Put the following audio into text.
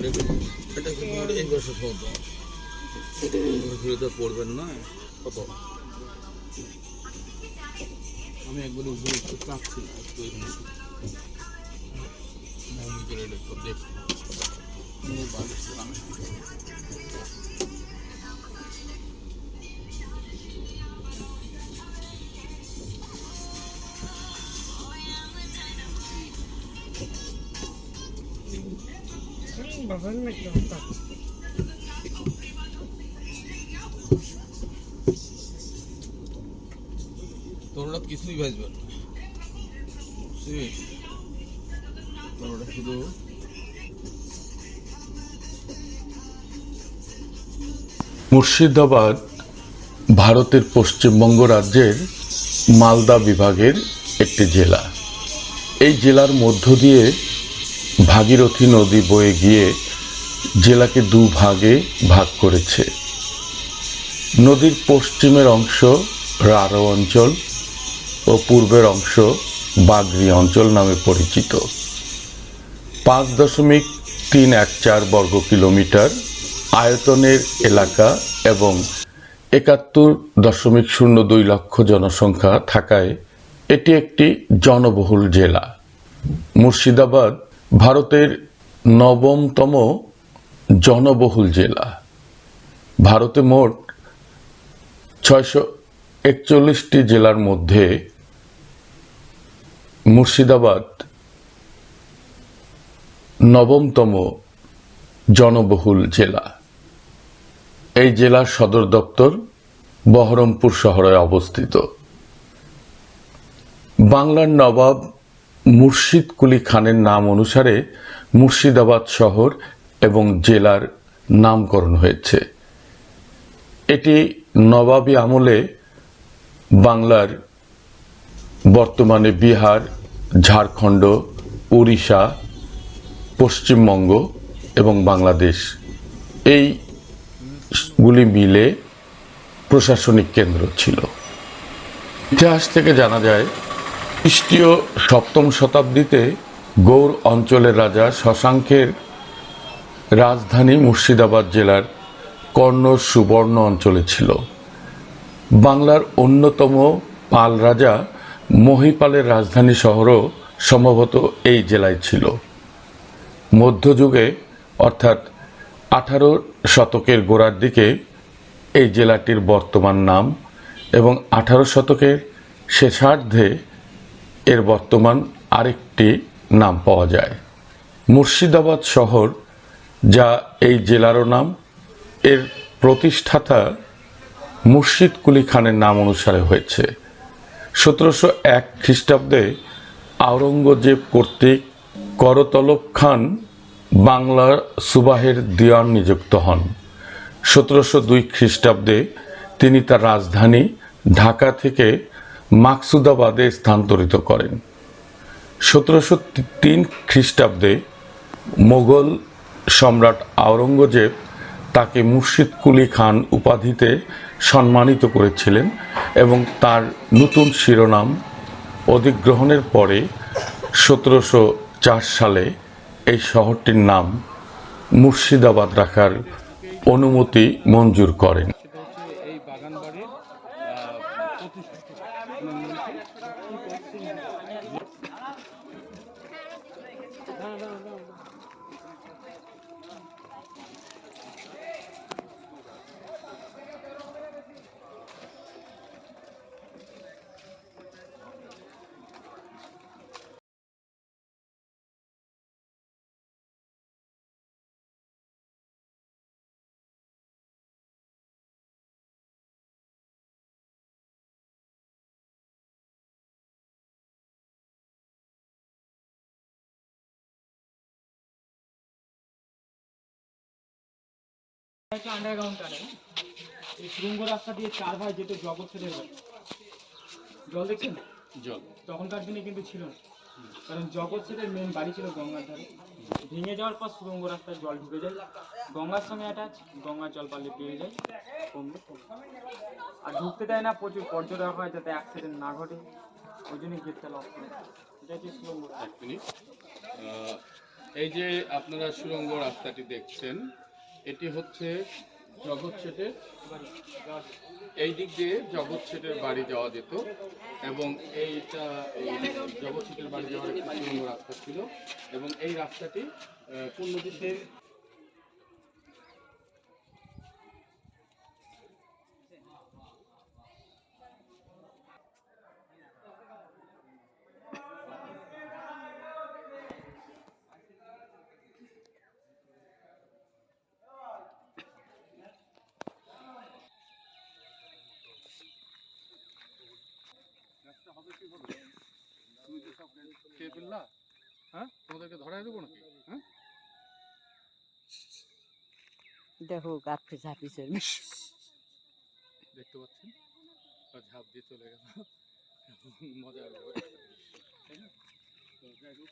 এটা এটা কিন্তু এই বছর ঘুরে পড়বেন না? কত? আমি একবার উপরে একটু কাঁপছিলাম একটু এখানে। মমিকের এটা একটু দেখব কিন্তু বাড়ির সামনে। বাবার নাকি অবস্থা তোর ওটা কিছুই ভাজবে না শুধু মুর্শিদাবাদ ভারতের পশ্চিমবঙ্গ রাজ্যের মালদা বিভাগের একটি জেলা এই জেলার মধ্য দিয়ে ভাগীরথী নদী বয়ে গিয়ে জেলাকে দু ভাগে ভাগ করেছে। নদীর পশ্চিমের অংশ রারো অঞ্চল ও পূর্বের অংশ বাগরি অঞ্চল নামে পরিচিত। পাঁচ দশমিক তিন এক চার বর্গ কিলোমিটার আয়তনের এলাকা এবং একাত্তর দশমিক শূন্য দুই লক্ষ জনসংখ্যা থাকায় এটি একটি জনবহুল জেলা। মুর্শিদাবাদ ভারতের নবমতম জনবহুল জেলা। ভারতে মোট ছয়শো একচল্লিশটি জেলার মধ্যে মুর্শিদাবাদ নবমতম জনবহুল জেলা। এই জেলার সদর দপ্তর বহরমপুর শহরে অবস্থিত। বাংলার নবাব মুর্শিদ কুলি খানের নাম অনুসারে মুর্শিদাবাদ শহর এবং জেলার নামকরণ হয়েছে। এটি নবাবী আমলে বাংলার বর্তমানে বিহার, ঝাড়খণ্ড, উড়িষ্যা, পশ্চিমবঙ্গ এবং বাংলাদেশ। এইগুলি মিলে প্রশাসনিক কেন্দ্র ছিল। ইতিহাস থেকে জানা যায় খ্রিস্টীয় সপ্তম শতাব্দীতে গৌড় অঞ্চলের রাজা শশাঙ্কের রাজধানী মুর্শিদাবাদ জেলার কর্ণ সুবর্ণ অঞ্চলে ছিল। বাংলার অন্যতম পাল রাজা মহিপালের রাজধানী শহরও সম্ভবত এই জেলায় ছিল। মধ্যযুগে, অর্থাৎ আঠারো শতকের গোড়ার দিকে এই জেলাটির বর্তমান নাম এবং আঠারো শতকের শেষার্ধে এর বর্তমান আরেকটি নাম পাওয়া যায়। মুর্শিদাবাদ শহর, যা এই জেলারও নাম, এর প্রতিষ্ঠাতা মুর্শিদ কুলি খানের নাম অনুসারে হয়েছে। সতেরোশো এক খ্রিস্টাব্দে আওরঙ্গজেব কর্তৃক করতলব খান বাংলা সুবাহের দিওয়ান নিযুক্ত হন। সতেরোশো দুই খ্রিস্টাব্দে তিনি তার রাজধানী ঢাকা থেকে মাকসুদাবাদে স্থানান্তরিত করেন। সতেরোশো তিন খ্রিস্টাব্দে মোগল সম্রাট আওরঙ্গজেব তাকে মুর্শিদ কুলি খান উপাধিতে সম্মানিত করেছিলেন এবং তার নতুন শিরোনাম অধিগ্রহণের পরে সতেরোশো চার সালে এই শহরটির নাম মুর্শিদাবাদ রাখার অনুমতি মঞ্জুর করেন সেটা হচ্ছে এই বাগান বাড়ির একটা আন্ডারগ্রাউন্ড এই সুরঙ্গ রাস্তা দিয়ে চার ভাই যেত জগৎ ছেড়ে জল দেখছেন? জল। তখনকার দিনে কিন্তু ছিল না। কারণ জগৎ মেন বাড়ি ছিল গঙ্গার ধারে। ভেঙে যাওয়ার পর সুরঙ্গ রাস্তায় জল ঢুকে যায়। গঙ্গার সঙ্গে অ্যাটাচ গঙ্গার জল পাল্লে পেয়ে যায়। কমবে। আর ঢুকতে দেয় না প্রচুর পর্যটক হয় যাতে অ্যাক্সিডেন্ট না ঘটে। ওই জন্য গেটটা লক করে। এটা হচ্ছে সুরঙ্গ রাস্তা। এক মিনিট। এই যে আপনারা সুড়ঙ্গ রাস্তাটি দেখছেন এটি হচ্ছে জগৎ শেঠের এই দিক দিয়ে জগৎ শেঠের বাড়ি যাওয়া যেত এবং এইটা এই জগৎ শেঠের বাড়ি যাওয়ার একটি রাস্তা ছিল এবং এই রাস্তাটি হ্যাঁ তোমাদেরকে দেবো হ্যাঁ দেখো গাছে ঝাঁপি চলবে দেখতে পাচ্ছেন? ঝাঁপ দিয়ে চলে গেল। মজা হবে তাই না? যাই হোক।